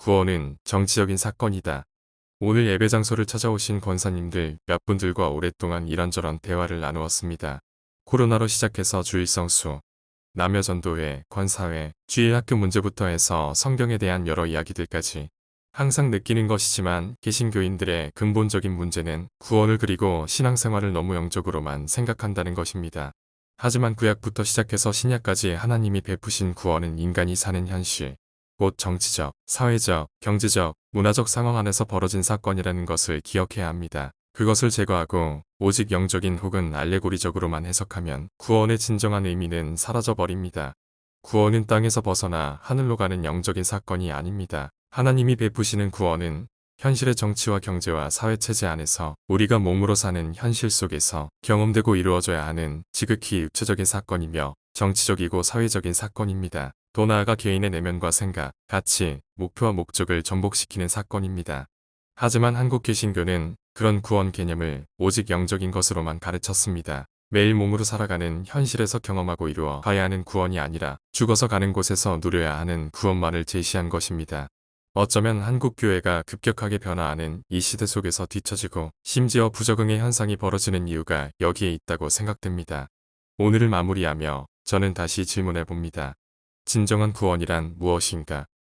구원은 정치적인 사건이다. 오늘 예배 장소를 찾아오신 권사님들 몇 분들과 오랫동안 이런저런 대화를 나누었습니다. 코로나로 시작해서 주일성수, 남여전도회, 권사회, 주일학교 문제부터 해서 성경에 대한 여러 이야기들까지 항상 느끼는 것이지만 개신교인들의 근본적인 문제는 구원을 그리고 신앙생활을 너무 영적으로만 생각한다는 것입니다. 하지만 구약부터 시작해서 신약까지 하나님이 베푸신 구원은 인간이 사는 현실, 곧 정치적, 사회적, 경제적, 문화적 상황 안에서 벌어진 사건이라는 것을 기억해야 합니다. 그것을 제거하고 오직 영적인 혹은 알레고리적으로만 해석하면 구원의 진정한 의미는 사라져버립니다. 구원은 땅에서 벗어나 하늘로 가는 영적인 사건이 아닙니다. 하나님이 베푸시는 구원은 현실의 정치와 경제와 사회체제 안에서 우리가 몸으로 사는 현실 속에서 경험되고 이루어져야 하는 지극히 육체적인 사건이며 정치적이고 사회적인 사건입니다. 또 나아가 개인의 내면과 생각, 가치, 목표와 목적을 전복시키는 사건입니다. 하지만 한국 개신교는 그런 구원 개념을 오직 영적인 것으로만 가르쳤습니다. 매일 몸으로 살아가는 현실에서 경험하고 이루어 가야 하는 구원이 아니라 죽어서 가는 곳에서 누려야 하는 구원만을 제시한 것입니다. 어쩌면 한국 교회가 급격하게 변화하는 이 시대 속에서 뒤처지고 심지어 부적응의 현상이 벌어지는 이유가 여기에 있다고 생각됩니다. 오늘을 마무리하며 저는 다시 질문해 봅니다. 진정한 구원이란 무엇인가?